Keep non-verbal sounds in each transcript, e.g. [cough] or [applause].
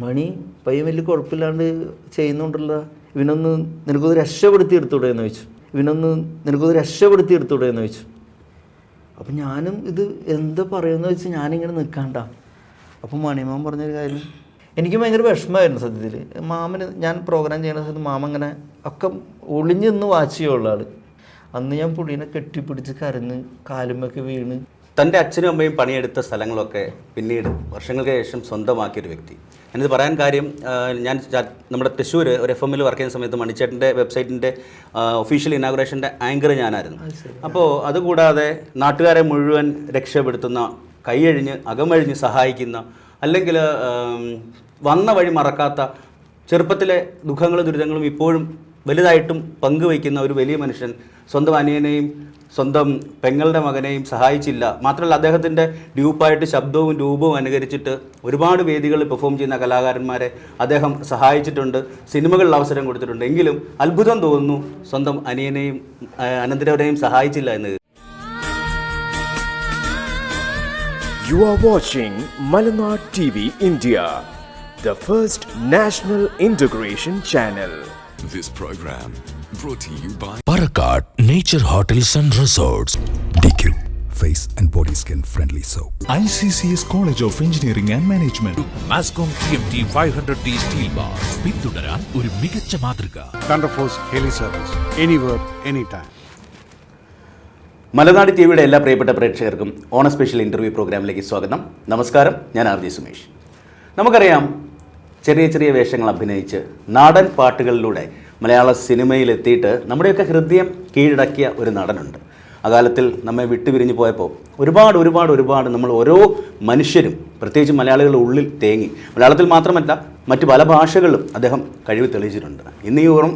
മണി പയ്യൻ വലിയ കുഴപ്പമില്ലാണ്ട് ചെയ്യുന്നുണ്ടല്ലോ. ഇവനൊന്ന് നിനക്കൊന്ന് രക്ഷപ്പെടുത്തി എടുത്തൂടെ എന്ന് ചോദിച്ചു. ഇവനൊന്ന് നിനക്കൊന്ന് രക്ഷപ്പെടുത്തി എടുത്തൂടെ എന്ന് ചോദിച്ചു. അപ്പം ഞാനും ഇത് എന്താ പറയുമെന്ന് വെച്ച് ഞാനിങ്ങനെ നിൽക്കാണ്ട അപ്പം മണിമാൻ പറഞ്ഞൊരു കാര്യം എനിക്ക് ഭയങ്കര വിഷമമായിരുന്നു സത്യത്തിൽ മാമന് ഞാൻ പ്രോഗ്രാം ചെയ്യുന്ന സമയത്ത് മാമ ഇങ്ങനെ ഒക്കെ ഒളിഞ്ഞു നിന്ന് വാച്ച് ചെയ്യുള്ള ആൾ അന്ന് ഞാൻ പുള്ളീനെ കെട്ടിപ്പിടിച്ച് കരഞ്ഞ് കാലുമൊക്കെ വീണ്. തന്റെ അച്ഛനും അമ്മയും പണിയെടുത്ത സ്ഥലങ്ങളൊക്കെ പിന്നീട് വർഷങ്ങൾക്ക് ശേഷം സ്വന്തമാക്കിയൊരു വ്യക്തി. ഞാനിത് പറയാൻ കാര്യം ഞാൻ നമ്മുടെ തൃശ്ശൂർ ഒരു എഫ് എമ്മിൽ വർക്ക് ചെയ്യുന്ന സമയത്ത് മണിച്ചേട്ടന്റെ വെബ്സൈറ്റിന്റെ ഒഫീഷ്യൽ ഇനാഗുറേഷന്റെ ആങ്കർ ഞാനായിരുന്നു. അപ്പോൾ അതുകൂടാതെ നാട്ടുകാരെ മുഴുവൻ രക്ഷപ്പെടുത്തുന്ന കൈയഴിഞ്ഞ് അകമഴിഞ്ഞ് സഹായിക്കുന്ന അല്ലെങ്കിൽ വന്ന വഴി മറക്കാത്ത ചെറുപ്പത്തിലെ ദുഃഖങ്ങളും ദുരിതങ്ങളും ഇപ്പോഴും വലുതായിട്ടും പങ്കുവയ്ക്കുന്ന ഒരു വലിയ മനുഷ്യൻ സ്വന്തം അനിയനെയും സ്വന്തം പെങ്ങളുടെ മകനെയും സഹായിച്ചില്ല. മാത്രമല്ല അദ്ദേഹത്തിന്റെ ഡ്യൂപ്പായിട്ട് ശബ്ദവും രൂപവും അനുകരിച്ചിട്ട് ഒരുപാട് വേദികളിൽ പെർഫോം ചെയ്യുന്ന കലാകാരന്മാരെ അദ്ദേഹം സഹായിച്ചിട്ടുണ്ട്. സിനിമകളിൽ അവസരം കൊടുത്തിട്ടുണ്ട്. എങ്കിലും അത്ഭുതം തോന്നുന്നു സ്വന്തം അനിയനെയും അനന്തരവരെയും സഹായിച്ചില്ല എന്ന്. You are watching Malanad T V India the first national channel. Channel program brought to you by Parakat Nature Hotels and Resorts. DQ Face and Body Skin Friendly Soap. ICCS College of Engineering and Management. Mascom T M T five hundred T steel bar പിന്തുടരാൻ ഒരു മികച്ച മാതൃക Thunder Force Heli Service. Anywhere, anytime. Malanad T വിയുടെ എല്ലാ പ്രിയപ്പെട്ട പ്രേക്ഷകർക്കും ഓണ special interview പ്രോഗ്രാമിലേക്ക് സ്വാഗതം നമസ്കാരം ഞാൻ ആർ ജി സുമേഷ് നമുക്കറിയാം ചെറിയ ചെറിയ വേഷങ്ങൾ അഭിനയിച്ച് നാടൻ പാട്ടുകളിലൂടെ മലയാള സിനിമയിലെത്തിയിട്ട് നമ്മുടെയൊക്കെ ഹൃദയം കീഴടക്കിയ ഒരു നടനുണ്ട്. അകാലത്തിൽ നമ്മെ വിട്ടുപിരിഞ്ഞു പോയപ്പോൾ ഒരുപാട് ഒരുപാട് ഒരുപാട് നമ്മൾ ഓരോ മനുഷ്യരും പ്രത്യേകിച്ച് മലയാളികളുടെ ഉള്ളിൽ തേങ്ങി. മലയാളത്തിൽ മാത്രമല്ല മറ്റ് പല ഭാഷകളിലും അദ്ദേഹം കഴിവ് തെളിയിച്ചിട്ടുണ്ട്. ഇന്ന് ഈ ഓണം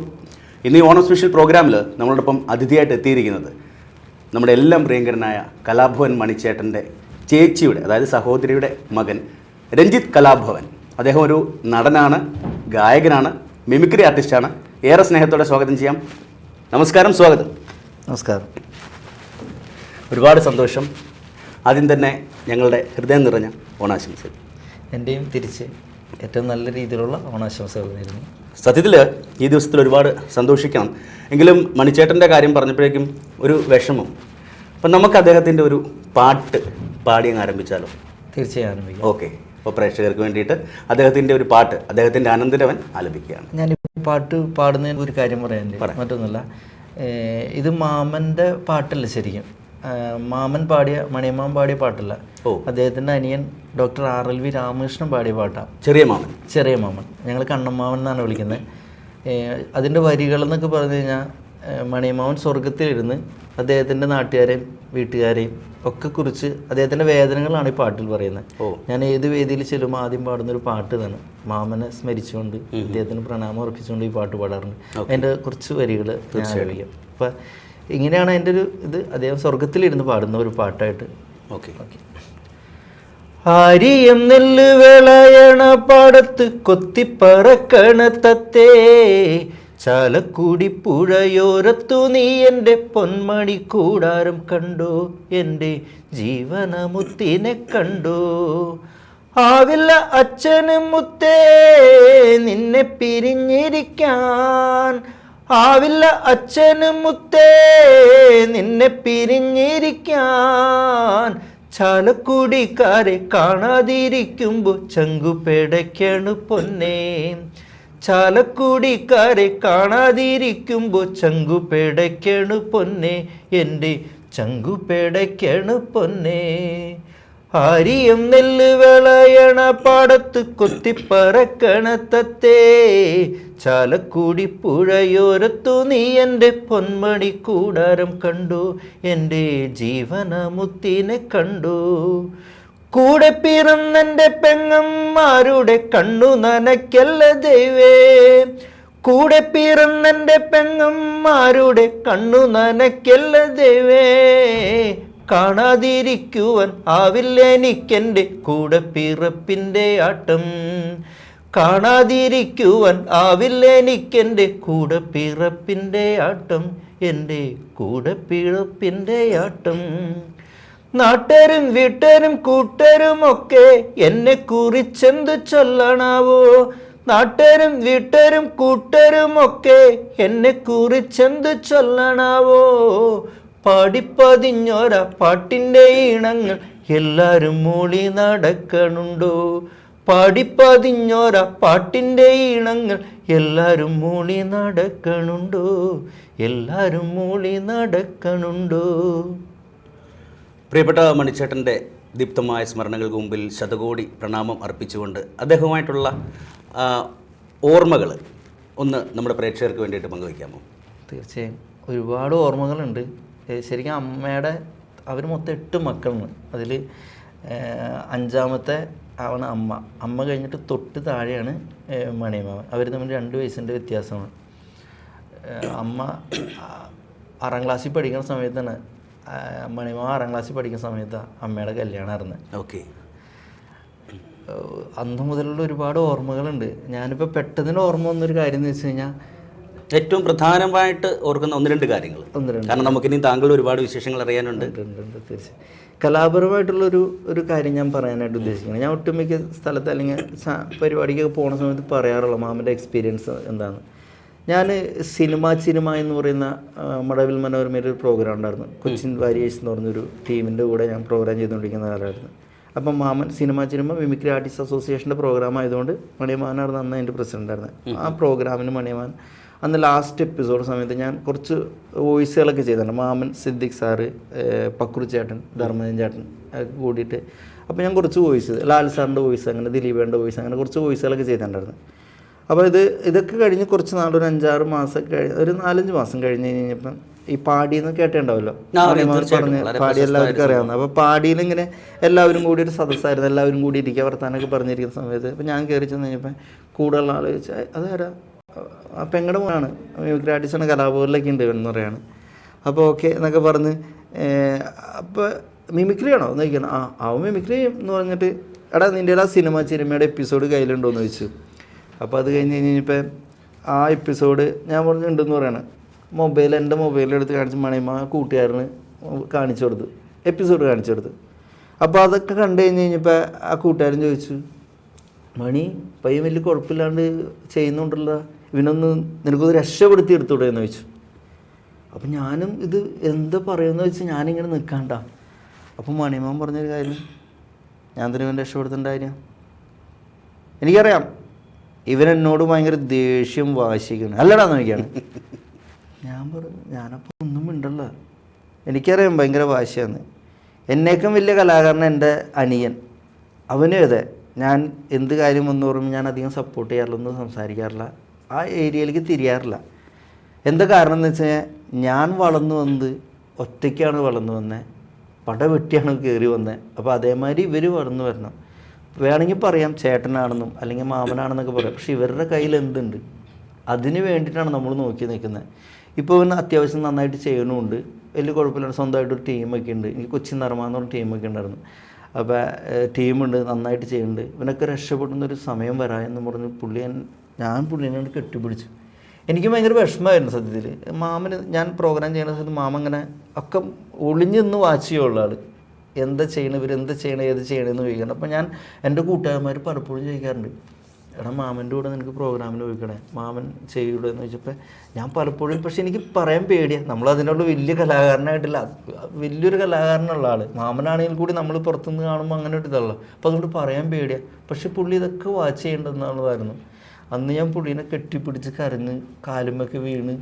ഇന്ന് ഈ ഓണം സ്പെഷ്യൽ പ്രോഗ്രാമിൽ നമ്മളോടൊപ്പം അതിഥിയായിട്ട് എത്തിയിരിക്കുന്നത് നമ്മുടെ എല്ലാം പ്രിയങ്കരനായ കലാഭവൻ മണിച്ചേട്ടന്റെ ചേച്ചിയുടെ അതായത് സഹോദരിയുടെ മകൻ രഞ്ജിത്ത് കലാഭവൻ. അദ്ദേഹം ഒരു നടനാണ് ഗായകനാണ് മിമിക്രി ആർട്ടിസ്റ്റാണ്. ഏറെ സ്നേഹത്തോടെ സ്വാഗതം ചെയ്യാം. നമസ്കാരം സ്വാഗതം. നമസ്കാരം. ഒരുപാട് സന്തോഷം. ആദ്യം തന്നെ ഞങ്ങളുടെ ഹൃദയം നിറഞ്ഞ ഓണാശംസകൾ. എന്റെയും തിരിച്ച് ഏറ്റവും നല്ല രീതിയിലുള്ള ഓണാശംസകൾ നേരുന്നു. സത്യത്തിൽ ഈ ദിവസത്തിൽ ഒരുപാട് സന്തോഷിക്കണം. എങ്കിലും മണിച്ചേട്ടന്റെ കാര്യം പറഞ്ഞപ്പോഴേക്കും ഒരു വിഷമം. അപ്പം നമുക്ക് അദ്ദേഹത്തിന്റെ ഒരു പാട്ട് പാടി അങ്ങ് ആരംഭിച്ചാലോ? തീർച്ചയായും ആരംഭിക്കാം. ഓക്കെ. അപ്പോൾ പ്രേക്ഷകർക്ക് വേണ്ടിയിട്ട് അദ്ദേഹത്തിന്റെ ഒരു പാട്ട് അദ്ദേഹത്തിന്റെ അനന്തരവൻ ആലപിക്കുകയാണ്. ഞാൻ പാട്ട് പാടുന്നതിന് ഒരു കാര്യം പറയാനില്ല? പറ. മറ്റൊന്നുമില്ല. ഇത് മാമന്റെ പാട്ടല്ല ശരിക്കും? മാമൻ പാടിയ മണിയമ്മാൻ പാടിയ പാട്ടല്ല. അദ്ദേഹത്തിന്റെ അനിയൻ doctor R L V Ramakrishnan പാടിയ പാട്ടാണ് ചെറിയ മാമൻ. ചെറിയ മാമൻ. ഞങ്ങൾ കണ്ണമ്മാവൻ എന്നാണ് വിളിക്കുന്നത്. അതിന്റെ അതിന്റെ വരികൾ എന്നൊക്കെ പറഞ്ഞു കഴിഞ്ഞാൽ മണിയമ്മാവൻ സ്വർഗത്തിലിരുന്ന് അദ്ദേഹത്തിന്റെ നാട്ടുകാരെയും വീട്ടുകാരെയും ഒക്കെ കുറിച്ച് അദ്ദേഹത്തിന്റെ വേദനകളാണ് ഈ പാട്ടിൽ പറയുന്നത്. ഓ. ഞാൻ ഏത് വേദിയിൽ ചെല്ലുമ്പോൾ ആദ്യം പാടുന്ന ഒരു പാട്ട് ഇതാണ്. മാമനെ സ്മരിച്ചുകൊണ്ട് അദ്ദേഹത്തിന് പ്രണാമം അർപ്പിച്ചുകൊണ്ട് ഈ പാട്ട് പാടാറുണ്ട്. അതിന്റെ കുറച്ച് വരികൾ ഞാൻ ആലോചിക്കാം അപ്പം ഇങ്ങനെയാണ് അതിന്റെ ഒരു ഇത് അദ്ദേഹം സ്വർഗത്തിലിരുന്ന് പാടുന്ന ഒരു പാട്ടായിട്ട്. ഓക്കെ. ഹരിയം നെല്ല് വിളയണ പാടത്ത് കൊത്തിപ്പറക്കണ തത്തേ. ചാലക്കുടി പുഴയോരത്തു നീ എന്റെ പൊന്മണി കൂടാരം കണ്ടോ എന്റെ ജീവനമുത്തിനെ കണ്ടോ. ആവില്ല അച്ഛനും മുത്തേ നിന്നെ പിരിഞ്ഞിരിക്കാൻ. ആവില്ല അച്ഛനും മുത്തേ നിന്നെ പിരിഞ്ഞിരിക്കാൻ. ചാലക്കുടിക്കാരെ കാണാതിരിക്കുമ്പോ ചങ്കു പെടയ്ക്കണു പൊന്നേ. ചാലക്കുടിക്കാരെ കാണാതിരിക്കുമ്പോ ചങ്കു പെടയ്ക്കണു പൊന്നെ എന്റെ ചങ്കു പെടയ്ക്കണു പൊന്നെ. ആരിയം നെല്ല് വിളയണ പാടത്ത് കൊത്തിപ്പറക്കണ തത്തേ ചാലക്കുടി പുഴയോരത്തു നീ എന്റെ പൊന്മണി കൂടാരം കണ്ടു എന്റെ ജീവനമുത്തിനെ കണ്ടു. കൂടെ പിറന്നെന്റെ പെങ്ങന്മാരുടെ കണ്ണു നനയ്ക്കല്ല ദൈവേ. കൂടെ പിറന്നെന്റെ പെങ്ങന്മാരുടെ കണ്ണു നനയ്ക്കല്ല ദൈവേ. കാണാതിരിക്കുവാൻ ആവില്ല എനിക്കെന്റെ കൂടെ പിറപ്പിന്റെ ആട്ടം. കാണാതിരിക്കുവാൻ ആവില്ല എനിക്കെന്റെ കൂടെ പിറപ്പിന്റെ ആട്ടം. എന്റെ കൂടെ പിറപ്പിന്റെ ആട്ടം. നാട്ടുകാരും വീട്ടുകാരും കൂട്ടുകാരും ഒക്കെ എന്നെ കുറിച്ചെന്ത് ചൊല്ലണാവോ? നാട്ടുകാരും വീട്ടുകാരും കൂട്ടുകാരും ഒക്കെ എന്നെ കുറിച്ചെന്ത് ചൊല്ലണാവോ? പാടിപ്പതിഞ്ഞോര പാട്ടിന്റെ ഈണങ്ങൾ എല്ലാരും മൂളി നടക്കണുണ്ടോ? പാടിപ്പതിഞ്ഞോര പാട്ടിന്റെ ഈണങ്ങൾ എല്ലാരും മൂളി നടക്കണുണ്ടോ? എല്ലാരും മൂളി നടക്കണുണ്ടോ? പ്രിയപ്പെട്ട മണിച്ചേട്ടന്റെ ദീപ്തമായ സ്മരണകൾക്ക് മുമ്പിൽ ശതകോടി പ്രണാമം അർപ്പിച്ചുകൊണ്ട് അദ്ദേഹവുമായിട്ടുള്ള ഓർമ്മകൾ ഒന്ന് നമ്മുടെ പ്രേക്ഷകർക്ക് വേണ്ടിയിട്ട് പങ്കുവയ്ക്കാമോ? തീർച്ചയായും. ഒരുപാട് ഓർമ്മകളുണ്ട്. ശരിക്കും അമ്മയുടെ അവർ മൊത്തം എട്ട് മക്കളാണ്. അതിൽ അഞ്ചാമത്തെ ആണ് അമ്മ. അമ്മ കഴിഞ്ഞിട്ട് തൊട്ട് താഴെയാണ് മണിയമ്മ അവർ തമ്മിൽ രണ്ട് വയസ്സിന്റെ വ്യത്യാസമാണ്. അമ്മ ആറാം ക്ലാസ്സിൽ പഠിക്കുന്ന സമയത്താണ് മണിയമ്മാവൻ ആറാം ക്ലാസ്സിൽ പഠിക്കുന്ന സമയത്താണ് അമ്മയുടെ കല്യാണം ആയിരുന്നു ഓക്കെ അന്ന് മുതലുള്ള ഒരുപാട് ഓർമ്മകളുണ്ട്. ഞാനിപ്പോൾ പെട്ടെന്ന് ഓർമ്മ വന്നൊരു കാര്യം എന്ന് വെച്ച് കഴിഞ്ഞാൽ ഏറ്റവും പ്രധാനമായിട്ട് ഓർക്കുന്ന ഒന്ന് രണ്ട് കാര്യങ്ങൾ. ഒന്ന് രണ്ട്. കാരണം നമുക്കിനി താങ്കൾ ഒരുപാട് വിശേഷങ്ങൾ അറിയാനുണ്ട്. തീർച്ചയായും കലാപരമായിട്ടുള്ളൊരു ഒരു കാര്യം ഞാൻ പറയാനായിട്ട് ഉദ്ദേശിക്കുന്നത്. ഞാൻ ഒട്ടുമിക്ക സ്ഥലത്ത് അല്ലെങ്കിൽ പരിപാടിക്കൊക്കെ പോണ സമയത്ത് പറയാറുള്ള മാമന്റെ എക്സ്പീരിയൻസ് എന്താണ് ഞാൻ സിനിമ സിനിമ എന്ന് പറയുന്ന മടവിൽ മനോരമയിൽ ഒരു പ്രോഗ്രാം ഉണ്ടായിരുന്നു. കൊച്ചിൻ വാരിയേഴ്സ് എന്ന് പറഞ്ഞൊരു ടീമിന്റെ കൂടെ ഞാൻ പ്രോഗ്രാം ചെയ്തുകൊണ്ടിരിക്കുന്ന കാലമായിരുന്നു. അപ്പം മാമൻ സിനിമ സിനിമ മിമിക്രി ആർട്ടിസ്റ്റ് അസോസിയേഷന്റെ പ്രോഗ്രാം ആയതുകൊണ്ട് മണിയമാനായിരുന്നു അന്ന് അതിന്റെ പ്രസിഡന്റ് ആയിരുന്നു ആ പ്രോഗ്രാമിന് മണിയമാൻ അന്ന് ലാസ്റ്റ് എപ്പിസോഡ് സമയത്ത് ഞാൻ കുറച്ച് വോയിസുകളൊക്കെ ചെയ്തിട്ടുണ്ട്. മാമൻ സിദ്ദിഖ് സാറ് പക്രു ചേട്ടൻ ധർമ്മജൻ ചേട്ടൻ കൂടിയിട്ട്. അപ്പോൾ ഞാൻ കുറച്ച് വോയിസ് ലാൽ സാറിന്റെ വോയിസ് അങ്ങനെ ദിലീപേന്റെ വോയിസ് അങ്ങനെ കുറച്ച് വോയിസുകളൊക്കെ ചെയ്തിട്ടുണ്ടായിരുന്നു. അപ്പോൾ ഇത് ഇതൊക്കെ കഴിഞ്ഞ് കുറച്ച് നാൾ ഒരു അഞ്ചാറ് മാസം കഴിഞ്ഞ് ഒരു നാലഞ്ച് മാസം കഴിഞ്ഞ് കഴിഞ്ഞപ്പം ഈ പാടിയെന്ന് കേട്ടിട്ടുണ്ടാവല്ലോ? ആ, അറിയാം, പറഞ്ഞ് പാടി എല്ലാവർക്കും അറിയാവുന്ന. അപ്പോൾ പാടിയിൽ ഇങ്ങനെ എല്ലാവരും കൂടി ഒരു സദസ്സായിരുന്നു. എല്ലാവരും കൂടി ഇരിക്കുക വർത്താനൊക്കെ പറഞ്ഞിരിക്കുന്ന സമയത്ത്. അപ്പോൾ ഞാൻ കയറി ചെന്ന് കഴിഞ്ഞപ്പോൾ കൂടുതലുള്ള ആൾ ചോദിച്ചാൽ അതാരാ? ആ പെങ്ങടെ മോനാണ്. മ്യൂസിക് ആർട്ടിസ്റ്റാണ് കലാഭവനിലൊക്കെ ഉണ്ട് എന്ന് പറയാണ്. അപ്പോൾ ഓക്കെ എന്നൊക്കെ പറഞ്ഞ് അപ്പോൾ മിമിക്രി ആണോ? എന്ന് ചോദിക്കണം ആ അവൻ മിമിക്രി ചെയ്യും എന്ന് പറഞ്ഞിട്ട് എടാ നിന്റെ ആ സിനിമ സിനിമയുടെ എപ്പിസോഡ് കയ്യിലുണ്ടോ? എന്ന് ചോദിച്ചു. അപ്പോൾ അത് കഴിഞ്ഞ് കഴിഞ്ഞപ്പോൾ ആ എപ്പിസോഡ് ഞാൻ പറഞ്ഞിട്ടുണ്ടെന്ന് പറയാണ്. മൊബൈൽ എന്റെ മൊബൈലെടുത്ത് കാണിച്ച് മണിയമ്മ കൂട്ടുകാരന് കാണിച്ചു കൊടുത്തു. എപ്പിസോഡ് കാണിച്ചു കൊടുത്തു. അപ്പോൾ അതൊക്കെ കണ്ടു കഴിഞ്ഞ് കഴിഞ്ഞപ്പോൾ ആ കൂട്ടുകാരൻ ചോദിച്ചു മണി പയ്യൻ വലിയ കുഴപ്പമില്ലാണ്ട് ചെയ്യുന്നുണ്ടല്ലോ. ഇവനൊന്ന് നിനക്കൊന്ന് രക്ഷപ്പെടുത്തി എടുത്തൂടെ എന്ന് ചോദിച്ചു. അപ്പം ഞാനും ഇത് എന്താ പറയുമെന്ന് വെച്ച് ഞാനിങ്ങനെ നിൽക്കാണ്ട അപ്പം മണിമാൻ പറഞ്ഞൊരു കാര്യം ഞാൻ തന്നെ ഇവൻ രക്ഷപ്പെടുത്തേണ്ട കാര്യം? എനിക്കറിയാം. ഇവൻ എന്നോട് ഭയങ്കര ദേഷ്യം വാശിക്കണം അല്ലടാ നോക്കിയാണ്. ഞാൻ പറഞ്ഞു ഞാനപ്പോൾ ഒന്നും മിണ്ടല്ല എനിക്കറിയാം ഭയങ്കര വാശിയാണ്. എന്നേക്കും വലിയ കലാകാരൻ എന്റെ അനിയൻ. അവനും അതെ. ഞാൻ എന്ത് കാര്യം വന്നു പറയുമ്പോൾ ഞാൻ അധികം സപ്പോർട്ട് ചെയ്യാറില്ല ഒന്നും സംസാരിക്കാറില്ല. ആ ഏരിയയിലേക്ക് തിരിയാറില്ല. എന്താ കാരണം എന്ന് വെച്ചാൽ ഞാൻ വളർന്നു വന്നത് ഒറ്റയ്ക്കാണ് വളർന്നു വന്നത് പട വെട്ടിയാണ് കയറി വന്നത് അപ്പോൾ അതേമാതിരി ഇവർ വളർന്നു വരണം. വേണമെങ്കിൽ പറയാം ചേട്ടനാണെന്നും അല്ലെങ്കിൽ മാമനാണെന്നൊക്കെ പറയാം. പക്ഷെ ഇവരുടെ കയ്യിൽ എന്തുണ്ട്? അതിന് വേണ്ടിയിട്ടാണ് നമ്മൾ നോക്കി നിൽക്കുന്നത്. ഇപ്പോൾ ഇവന് അത്യാവശ്യം നന്നായിട്ട് ചെയ്യണമുണ്ട് വലിയ കുഴപ്പമില്ലാണ്ട് സ്വന്തമായിട്ടൊരു ടീമൊക്കെ ഉണ്ട്. എനിക്ക് കൊച്ചി നർമ്മ എന്ന് പറഞ്ഞ ടീമൊക്കെ ഉണ്ടായിരുന്നു. അപ്പോൾ ടീമുണ്ട് നന്നായിട്ട് ചെയ്യുന്നുണ്ട്. ഇവനൊക്കെ രക്ഷപ്പെടുന്ന ഒരു സമയം വരാ എന്ന് പറഞ്ഞ് പുള്ളി ഞാൻ പുള്ളിനെ കെട്ടിപ്പിടിച്ചു. എനിക്ക് ഭയങ്കര വിഷമമായിരുന്നു സത്യത്തിൽ. മാമന് ഞാൻ പ്രോഗ്രാം ചെയ്യുന്ന സമയത്ത് മാമ അങ്ങനെ ഒക്കെ ഒളിഞ്ഞെന്ന് വാച്ച് ചെയ്യുള്ള ആൾ എന്താ ചെയ്യണം ഇവർ എന്താ ചെയ്യണം ഏത് ചെയ്യണമെന്ന് ചോദിക്കണം അപ്പോൾ ഞാൻ എന്റെ കൂട്ടുകാരന്മാർ പലപ്പോഴും ചോദിക്കാറുണ്ട് എടാ മാമന്റെ കൂടെ നിനക്ക് പ്രോഗ്രാമിന് ചോദിക്കണേ മാമൻ ചെയ്യൂടെ എന്ന് ചോദിച്ചപ്പോൾ ഞാൻ പലപ്പോഴും പക്ഷെ എനിക്ക് പറയാൻ പേടിയാണ് നമ്മൾ അതിനുള്ള വലിയ കലാകാരനായിട്ടില്ല. വലിയൊരു കലാകാരനുള്ള ആൾ മാമനാണെങ്കിൽ കൂടി നമ്മൾ പുറത്തുനിന്ന് കാണുമ്പോൾ അങ്ങനെ ഒരു ഇതല്ല. അപ്പോൾ അതുകൊണ്ട് പറയാൻ പേടിയാണ് പക്ഷെ പുള്ളി ഇതൊക്കെ വാച്ച് ചെയ്യേണ്ടതെന്നുള്ളതായിരുന്നു അന്ന് ഞാൻ പുള്ളീനെ കെട്ടിപ്പിടിച്ച് കരഞ്ഞ് കാലുമൊക്കെ വീണ്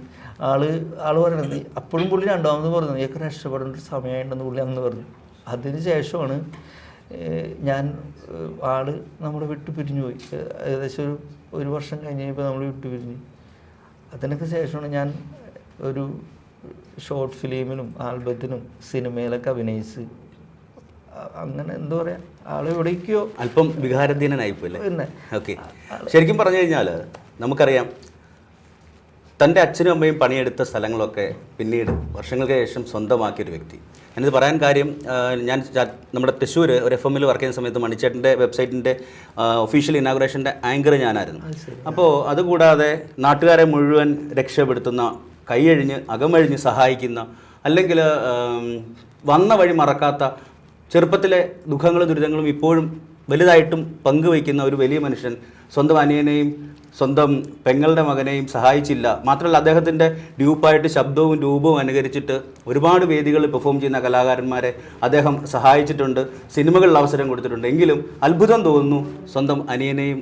ആൾ ആൾ പറയണത് അപ്പോഴും പുള്ളി രണ്ടാമത് പറഞ്ഞു നീയൊക്കെ രക്ഷപ്പെടേണ്ട ഒരു സമയമുണ്ടെന്ന് പുള്ളി അന്ന് പറഞ്ഞു. അതിന് ശേഷമാണ് ഞാൻ ആൾ നമ്മുടെ വിട്ടു പിരിഞ്ഞു പോയി. ഏകദേശം ഒരു ഒരു വർഷം കഴിഞ്ഞ് കഴിഞ്ഞപ്പോൾ നമ്മൾ വിട്ടു പിരിഞ്ഞു. അതിനൊക്കെ ശേഷമാണ് ഞാൻ ഒരു ഷോർട്ട് ഫിലിമിനും ആൽബത്തിനും സിനിമയിലൊക്കെ അഭിനയിച്ച്. അങ്ങനെ എന്താ പറയാ ആൾ എവിടേക്കോ. അല്പം വികാരധീനനായിപ്പോയില്ലേ? പിന്നെ. ഓക്കെ. ശരിക്കും പറഞ്ഞു കഴിഞ്ഞാൽ നമുക്കറിയാം തന്റെ അച്ഛനും അമ്മയും പണിയെടുത്ത സ്ഥലങ്ങളൊക്കെ പിന്നീട് വർഷങ്ങൾക്ക് ശേഷം സ്വന്തമാക്കിയൊരു വ്യക്തി. ഞാനിത് പറയാൻ കാര്യം ഞാൻ നമ്മുടെ തൃശ്ശൂർ ഒരു എഫ് എമ്മിൽ വർക്ക് ചെയ്യുന്ന സമയത്ത് മണിച്ചേട്ടന്റെ വെബ്സൈറ്റിന്റെ ഒഫീഷ്യൽ ഇനാഗുറേഷന്റെ ആങ്കർ ഞാനായിരുന്നു. അപ്പോൾ അതുകൂടാതെ നാട്ടുകാരെ മുഴുവൻ രക്ഷപ്പെടുത്തുന്ന കൈയഴിഞ്ഞ് അകമഴിഞ്ഞ് സഹായിക്കുന്ന അല്ലെങ്കിൽ വന്ന വഴി മറക്കാത്ത ചെറുപ്പത്തിലെ ദുഃഖങ്ങളും ദുരിതങ്ങളും ഇപ്പോഴും വലുതായിട്ടും പങ്കുവയ്ക്കുന്ന ഒരു വലിയ മനുഷ്യൻ സ്വന്തം അനിയനെയും സ്വന്തം പെങ്ങളുടെ മകനെയും സഹായിച്ചില്ല. മാത്രമല്ല അദ്ദേഹത്തിന്റെ ഡ്യൂപ്പായിട്ട് ശബ്ദവും രൂപവും അനുകരിച്ചിട്ട് ഒരുപാട് വേദികളിൽ പെർഫോം ചെയ്യുന്ന കലാകാരന്മാരെ അദ്ദേഹം സഹായിച്ചിട്ടുണ്ട്. സിനിമകളിൽ അവസരം കൊടുത്തിട്ടുണ്ട്. എങ്കിലും അത്ഭുതം തോന്നുന്നു സ്വന്തം അനിയനെയും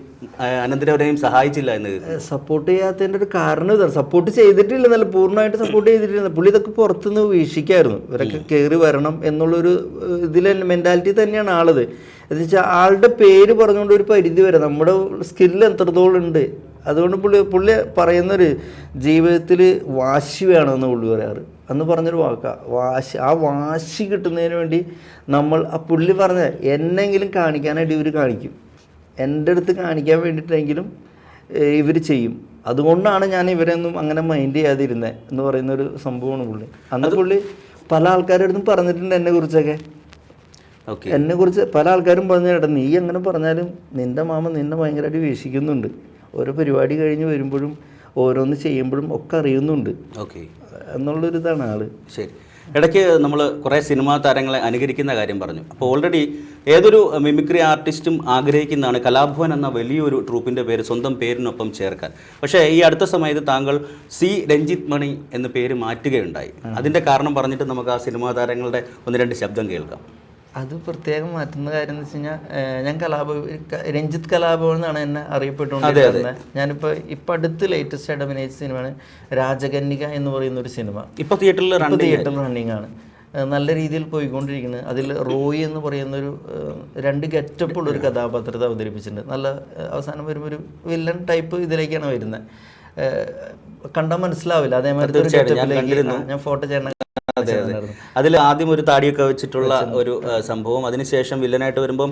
അനന്തരവരെയും സഹായിച്ചില്ല എന്ന് സപ്പോർട്ട് ചെയ്യാത്തതിന്റെ ഒരു കാരണം ഇതാണ്. സപ്പോർട്ട് ചെയ്തിട്ടില്ല നല്ല പൂർണമായിട്ട് സപ്പോർട്ട് ചെയ്തിട്ടില്ല. പുള്ളി ഇതൊക്കെ പുറത്തുനിന്ന് വീക്ഷിക്കായിരുന്നു. ഇവരൊക്കെ കയറി വരണം എന്നുള്ളൊരു ഇതിൽ മെന്റാലിറ്റി തന്നെയാണ് ആളത്. എന്ന് വെച്ചാൽ ആളുടെ പേര് പറഞ്ഞുകൊണ്ട് ഒരു പരിധി വരെ നമ്മുടെ സ്കില്ല് എത്രത്തോളം ഉണ്ട് അതുകൊണ്ട് പുള്ളി പുള്ളി പറയുന്നൊരു ജീവിതത്തിൽ വാശി വേണമെന്ന് പുള്ളി പറയാറ്. അന്ന് പറഞ്ഞൊരു വാക്കാ വാശി ആ വാശി കിട്ടുന്നതിന് വേണ്ടി നമ്മൾ ആ പുള്ളി പറഞ്ഞ എന്നെങ്കിലും കാണിക്കാനായിട്ട് ഇവർ കാണിക്കും. എന്റെ അടുത്ത് കാണിക്കാൻ വേണ്ടിയിട്ടെങ്കിലും ഇവർ ചെയ്യും. അതുകൊണ്ടാണ് ഞാൻ ഇവരെയൊന്നും അങ്ങനെ മൈൻഡ് ചെയ്യാതിരുന്നത് എന്ന് പറയുന്നൊരു സംഭവമാണ് പുള്ളി. അന്ന് പുള്ളി പല ആൾക്കാരുടെ അടുത്തും പറഞ്ഞിട്ടുണ്ട് എന്നെ കുറിച്ചൊക്കെ. എന്നെ കുറിച്ച് പല ആൾക്കാരും പറഞ്ഞു കേട്ടോ നീ അങ്ങനെ പറഞ്ഞാലും നിന്റെ മാമ നിന്നെ ഭയങ്കരമായിട്ട് വീക്ഷിക്കുന്നുണ്ട്. ഓരോ പരിപാടി കഴിഞ്ഞ് വരുമ്പോഴും ഓരോന്ന് ചെയ്യുമ്പോഴും ഒക്കെ അറിയുന്നുണ്ട്. ഓക്കെ. എന്നുള്ളൊരു ഇതാണ് ആൾ. ശരി. ഇടയ്ക്ക് നമ്മൾ കുറേ സിനിമാ താരങ്ങളെ അനുകരിക്കുന്ന കാര്യം പറഞ്ഞു. അപ്പോൾ ഓൾറെഡി ഏതൊരു മിമിക്രി ആർട്ടിസ്റ്റും ആഗ്രഹിക്കുന്നതാണ് കലാഭവൻ എന്ന വലിയൊരു ട്രൂപ്പിന്റെ പേര് സ്വന്തം പേരിനൊപ്പം ചേർക്കാൻ. പക്ഷേ ഈ അടുത്ത സമയത്ത് താങ്കൾ സി രഞ്ജിത് മണി എന്ന പേര് മാറ്റുകയുണ്ടായി. അതിന്റെ കാരണം പറഞ്ഞിട്ട് നമുക്ക് ആ സിനിമാ താരങ്ങളുടെ ഒന്ന് രണ്ട് ശബ്ദം കേൾക്കാം. അത് പ്രത്യേകം മാറ്റുന്ന കാര്യം എന്ന് വെച്ച് കഴിഞ്ഞാൽ ഞാൻ കലാപ രഞ്ജിത്ത് കലാഭവൻ എന്നാണ് എന്നെ അറിയപ്പെട്ടുകൊണ്ടിരിക്കുന്നത്. ഞാനിപ്പോൾ ഇപ്പം അടുത്ത് ലേറ്റസ്റ്റ് ആയിട്ട് അഭിനയിച്ച സിനിമയാണ് രാജകന്യക എന്ന് പറയുന്ന ഒരു സിനിമ ഇപ്പോൾ തിയേറ്ററിൽ ഇപ്പൊ തിയേറ്ററിൽ റണ്ണിങ് ആണ്. നല്ല രീതിയിൽ പോയിക്കൊണ്ടിരിക്കുന്നത്. അതിൽ റോയി എന്ന് പറയുന്ന ഒരു രണ്ട് ഗെറ്റപ്പ് ഉള്ള ഒരു കഥാപാത്രത്തെ അവതരിപ്പിച്ചിട്ടുണ്ട്. നല്ല അവസാനം വരുമ്പോൾ ഒരു വില്ലൻ ടൈപ്പ് ഇതിലേക്കാണ് വരുന്നത് കണ്ടാൽ മനസ്സിലാവില്ല. അതേമാതിരി ഒരു ഞാൻ ഫോട്ടോ ചേട്ടൻ അതെ അതെ. അതിൽ ആദ്യം ഒരു താടിയൊക്കെ വെച്ചിട്ടുള്ള ഒരു സംഭവം. അതിനുശേഷം വില്ലനായിട്ട് വരുമ്പം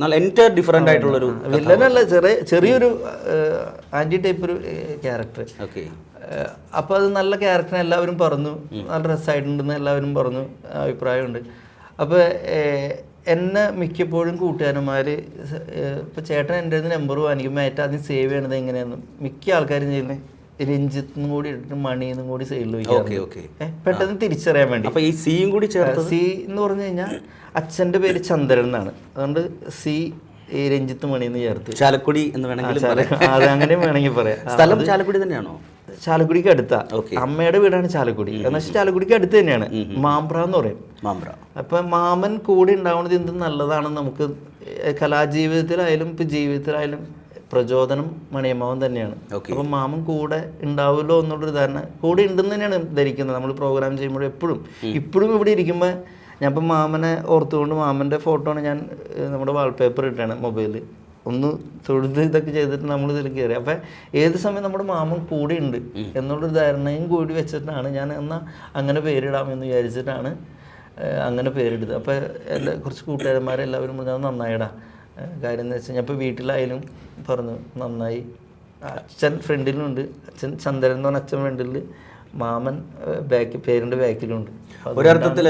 നല്ല എന്റയർ ഡിഫറെന്റ് ആയിട്ടുള്ളൊരു വില്ലനല്ല ചെറിയ ചെറിയൊരു ആന്റി ടൈപ്പ് ഒരു ക്യാരക്ടർ ഓക്കെ. അപ്പോൾ അത് നല്ല ക്യാരക്ടർ എല്ലാവരും പറഞ്ഞു. നല്ല രസമായിട്ടുണ്ടെന്ന് എല്ലാവരും പറഞ്ഞു. അഭിപ്രായമുണ്ട്. അപ്പോൾ എന്നെ മിക്കപ്പോഴും കൂട്ടുകാരന്മാർ ഇപ്പോൾ ചേട്ടൻ എന്റെ നമ്പർ വാങ്ങിക്കുമ്പോൾ ഏറ്റവും ആദ്യം സേവ് ചെയ്യണത് എങ്ങനെയാണെന്ന് മിക്ക ആൾക്കാരും ചെയ്യുന്നത്? രഞ്ജിത്തും കൂടി ഇട്ടിട്ട് മണിന്നും കൂടി സൈഡിൽ ഓക്കെ ഓക്കെ. പെട്ടെന്ന് തിരിച്ചറിയാൻ വേണ്ടി. അപ്പൊ ഈ സിയും കൂടി ചേർത്ത് സി എന്ന് പറഞ്ഞു കഴിഞ്ഞാൽ അച്ഛന്റെ പേര് ചന്ദ്രൻ എന്നാണ്. അതുകൊണ്ട് സി ഈ രഞ്ജിത്ത് മണി എന്ന് ചേർത്ത്. ചാലക്കുടി എന്ന് വേണമെങ്കിൽ അത് അങ്ങനെയും വേണമെങ്കിൽ പറയാം. സ്ഥലം ചാലക്കുടി തന്നെയാണോ? ചാലക്കുടിക്ക് അടുത്താ. അമ്മയുടെ വീടാണ് ചാലക്കുടി. എന്ന് വെച്ചാൽ ചാലക്കുടിക്ക് അടുത്ത് തന്നെയാണ്. മാമ്പ്ര എന്ന് പറയും. മാമ്പ്ര. അപ്പൊ മാമൻ കൂടെ ഉണ്ടാവുന്നത് എന്ത് നല്ലതാണെന്ന് നമുക്ക് കലാജീവിതത്തിലായാലും ഇപ്പൊ ജീവിതത്തിലായാലും പ്രചോദനം മണിയമ്മാവൻ തന്നെയാണ്. അപ്പൊ മാമൻ കൂടെ ഉണ്ടാവുമല്ലോ എന്നുള്ളൊരു ധാരണ കൂടെ ഉണ്ടെന്ന് തന്നെയാണ് ധരിക്കുന്നത്. നമ്മൾ പ്രോഗ്രാം ചെയ്യുമ്പോഴും എപ്പോഴും. ഇപ്പോഴും ഇവിടെ ഇരിക്കുമ്പോൾ ഞാൻ ഇപ്പം മാമനെ ഓർത്തുകൊണ്ട് മാമന്റെ ഫോട്ടോ ആണ് ഞാൻ നമ്മുടെ വാൾപേപ്പർ ഇട്ടാണ് മൊബൈലിൽ ഒന്ന് തൊഴുത് ഇതൊക്കെ ചെയ്തിട്ട് നമ്മൾ ഇതിൽ കയറി അപ്പം ഏത് സമയം നമ്മുടെ മാമൻ കൂടെ ഉണ്ട് എന്നുള്ളൊരു ധാരണയും കൂടി വെച്ചിട്ടാണ് ഞാൻ എന്നാൽ അങ്ങനെ പേരിടാമെന്ന് വിചാരിച്ചിട്ടാണ് അങ്ങനെ പേരിടുന്നത്. അപ്പോൾ എല്ലാ കുറച്ച് കൂട്ടുകാരന്മാരെല്ലാവരും പറഞ്ഞാൽ "അത് നന്നായിടാ. കാര്യം എന്ന് വെച്ച് കഴിഞ്ഞാൽ ഇപ്പോൾ വീട്ടിലായാലും പറഞ്ഞു നന്നായി. അച്ഛൻ ഫ്രണ്ടിലുണ്ട്. അച്ഛൻ ചന്ദ്രൻ എന്ന് പറഞ്ഞ അച്ഛൻ ഫ്രണ്ടിൽ മാമൻ ബാക്ക് പേരിന്റെ ബാക്കിലുണ്ട് ഒരർത്ഥത്തിൽ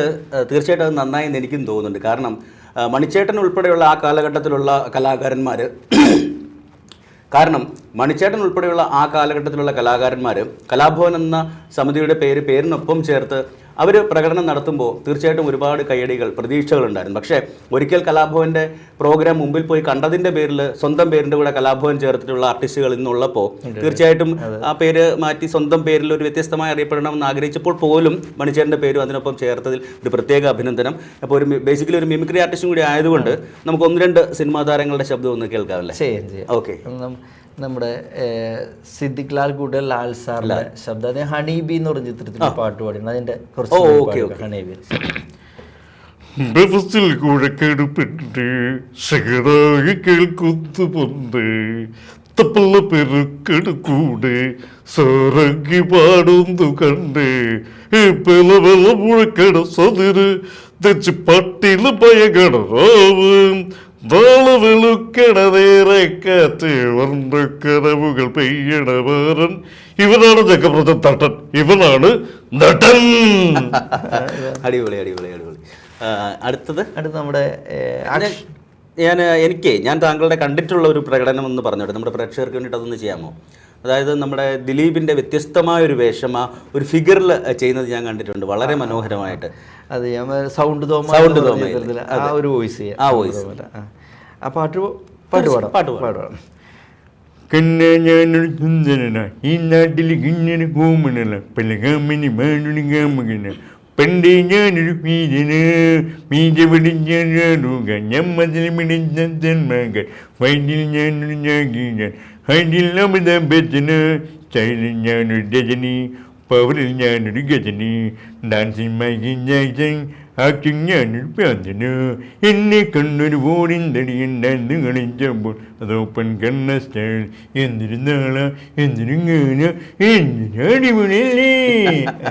തീർച്ചയായിട്ടും അത് നന്നായി എന്ന് എനിക്കും തോന്നുന്നുണ്ട്. [clears throat] കാരണം മണിച്ചേട്ടൻ ഉൾപ്പെടെയുള്ള ആ കാലഘട്ടത്തിലുള്ള കലാകാരന്മാർ കാരണം മണിച്ചേട്ടൻ ഉൾപ്പെടെയുള്ള ആ കാലഘട്ടത്തിലുള്ള കലാകാരന്മാർ കലാഭവൻ എന്ന സമിതിയുടെ പേര് പേരിനൊപ്പം ചേർത്ത് അവർ പ്രകടനം നടത്തുമ്പോൾ തീർച്ചയായിട്ടും ഒരുപാട് കയ്യടികൾ പ്രതീക്ഷകളുണ്ടായിരുന്നു പക്ഷേ ഒരിക്കൽ കലാഭവന്റെ പ്രോഗ്രാം മുമ്പിൽ പോയി കണ്ടതിന്റെ പേരിൽ സ്വന്തം പേരിന്റെ കൂടെ കലാഭവൻ ചേർത്തിട്ടുള്ള ആർട്ടിസ്റ്റുകൾ ഇന്നുള്ളപ്പോൾ തീർച്ചയായിട്ടും ആ പേര് മാറ്റി സ്വന്തം പേരിൽ ഒരു വ്യത്യസ്തമായി അറിയപ്പെടണമെന്ന് ആഗ്രഹിച്ചപ്പോൾ പോലും മണിച്ചേട്ടന്റെ പേരും അതിനൊപ്പം ചേർത്തതിൽ ഒരു പ്രത്യേക അഭിനന്ദനം. അപ്പോൾ ഒരു ബേസിക്കലി ഒരു മിമിക്രി ആർട്ടിസ്റ്റും കൂടി ആയതുകൊണ്ട് നമുക്ക് ഒന്ന് രണ്ട് സിനിമാ താരങ്ങളുടെ ശബ്ദം ഒന്ന് ചെയ്യാം ചെയ്യാം ഓക്കെ നമ്മുടെ സിദ്ദിഖ് ലാൽ കൂടെ ലാൽ സാറിന്റെ ശബ്ദം. അദ്ദേഹം ഹണീബി എന്ന് പറഞ്ഞ ചിത്രത്തിൽ പാട്ട് പാടിയാണ് അതിന്റെ കുറച്ച് ബഫസിൽ കുഴക്കെടുപ്പിട്ട് ശകടായി കേൾക്കുന്നു പൊന്ത് തപ്പുള്ള പെരുക്കട് കൂടെ സാരംഗി പാടുന്നു കണ്ടേ. പെല വെല മുഴക്കട സതിര്. തെച്ച് പട്ടിൽ ഭയങ്കട വെളുക്കട നേരെ കാറ്റ് കനവുകൾ പെയ്യണ വേറൻ. ഇവനാണ് ജഗപ്രദ തട്ടൻ. ഇവനാണ് നടൻ. [laughs] അടിപൊളി അടിപൊളി അടിപൊളി. അടുത്തത്? അടുത്ത് നമ്മുടെ ഞാൻ എനിക്ക് ഞാൻ താങ്കളുടെ കണ്ടിട്ടുള്ള ഒരു പ്രകടനം എന്ന് പറഞ്ഞോട്ടെ നമ്മുടെ പ്രേക്ഷകർക്ക് വേണ്ടിയിട്ട് അതൊന്ന് ചെയ്യാമോ? അതായത് നമ്മുടെ ദിലീപിന്റെ വ്യത്യസ്തമായ ഒരു വേഷം ആ ഒരു ഫിഗറിൽ ചെയ്യുന്നത് ഞാൻ കണ്ടിട്ടുണ്ട്. വളരെ മനോഹരമായിട്ട്. അത് ഞാൻ സൗണ്ട് തോമ സൗണ്ട് തോമ ആ. ഒരു വോയിസ് ചെയ്യാം. ആ വോയിസ് ആ പാട്ട് പാട്ട് പാടാം. പാട്ട് പാടാം. കണ്ണ ഞാനൊരു സുന്ദരന ഈ നാട്ടിൽ ഇങ്ങനെ കോമണല പല കാമനി മാനുണി കാമകന പണ്ടേ ഞാനൊരു വീരന് മീജ പിടിഞ്ഞാടുക ഞമ്മതിൽ പിടിച്ച മകൻ വൈദ്യിൽ ഞാനൊരു ഞാകീരൻ ഹൈഡിൽ അമിത ബച്ചന സ്റ്റൈലിൽ ഞാനൊരു രജനി പവറിൽ ഞാനൊരു ഗജനി ഡാൻസിങ് മൈക്കി ജാക്സൺ ആക്ടിങ് ഞാനൊരു പ്രാന്തന് എന്നെ കണ്ണൊരു ഡാൻസ് കളിച്ചപ്പോൾ അത് ഓപ്പൺ കണ്ണ സ്റ്റൈൽ. എന്തിരുന്നാള എന്നിരുങ്ങാന എന്തിനടിപൊളിയല്ലേ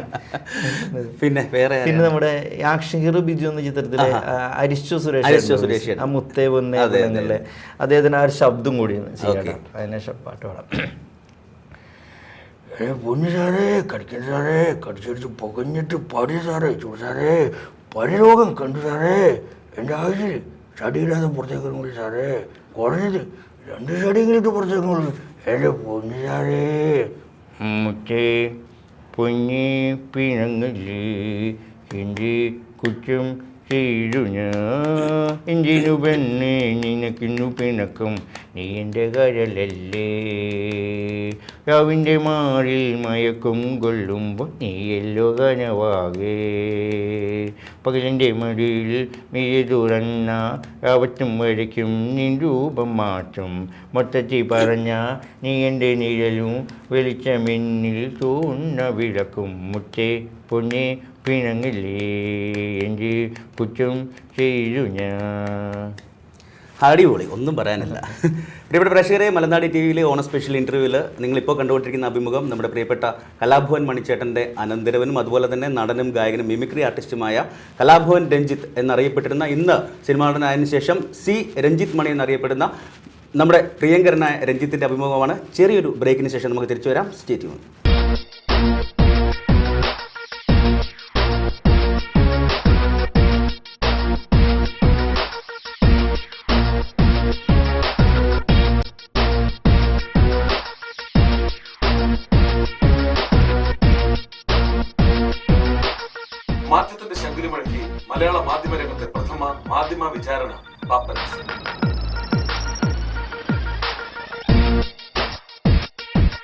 [laughs] പിന്നെ വേറെ പിന്നെ നമ്മുടെ ആക്ഷൻ ബിജു എന്ന ചിത്രത്തിലെ അരിശു സുരേഷ് സുരേഷ്. ആ മുത്തേ പൊന്നേ അതെ, അദ്ദേഹത്തിന് ആ ഒരു ശബ്ദം കൂടിയാണ് അതിനെ പാട്ട് പാടാം. [clears throat] ഏ പൊന്നു സാറേ കടിക്കുന്ന സാറേ കടിച്ചെടുത്ത് പുകഞ്ഞിട്ട് പടി സാറേ ചൂട് സാറേ പനിരോഗം കണ്ടു സാറേ. എന്റെ ആവശ്യത്തിൽ ചടിയില്ലാതെ പുറത്തേക്ക് ഇറങ്ങുള്ളൂ സാറേ. കുറഞ്ഞത് രണ്ട് ചടിയെങ്കിലും പുറത്തേക്ക് ഇറങ്ങുള്ളൂ എന്റെ പൊന്നു സാറേ. മുത്തേ പൊന്നി പിണങ്ങില്ലേ? എന്റെ കുറ്റം ചെയ്തു ഞാൻ. എന്തിനു പെണ്ണേ നിനക്കിന്നു പിണക്കം? നീ എന്റെ കരലല്ലേ രാവിന്റെ മാറിൽ മയക്കും കൊള്ളുമ്പോൾ നീയല്ലോ കനവാകേ. പകലിന്റെ മടിയിൽ മീ തുറന്ന രാവത്തും വരയ്ക്കും നിൻ രൂപം മാറ്റും. മൊത്തത്തിൽ പറഞ്ഞ നീ എന്റെ നിഴലും വെളിച്ചമെന്നിൽ തൂന്ന വിളക്കും. മുറ്റേ പൊന്നെ പിണങ്ങില്ലേ? എന്റെ കുറ്റം ചെയ്തു ഞാൻ. അടിപൊളി ഒന്നും പറയാനില്ല. പ്രിയപ്പെട്ട പ്രേക്ഷകരെ മലനാടി ടി വിയിലെ ഓണ സ്പെഷ്യൽ ഇന്റർവ്യൂവിൽ നിങ്ങളിപ്പോൾ കണ്ടുകൊണ്ടിരിക്കുന്ന അഭിമുഖം നമ്മുടെ പ്രിയപ്പെട്ട കലാഭവൻ മണിച്ചേട്ടന്റെ അനന്തരവനും അതുപോലെ തന്നെ നടനും ഗായകനും മിമിക്രി ആർട്ടിസ്റ്റുമായ കലാഭവൻ രഞ്ജിത്ത് എന്നറിയപ്പെട്ടിരുന്ന ഇന്ന് സിനിമാ നടനായതിനു ശേഷം സി രഞ്ജിത്ത് മണി എന്നറിയപ്പെടുന്ന നമ്മുടെ പ്രിയങ്കരനായ രഞ്ജിത്തിന്റെ അഭിമുഖമാണ്. ചെറിയൊരു ബ്രേക്കിന് ശേഷം നമുക്ക് തിരിച്ചു വരാം. സ്റ്റേറ്റ്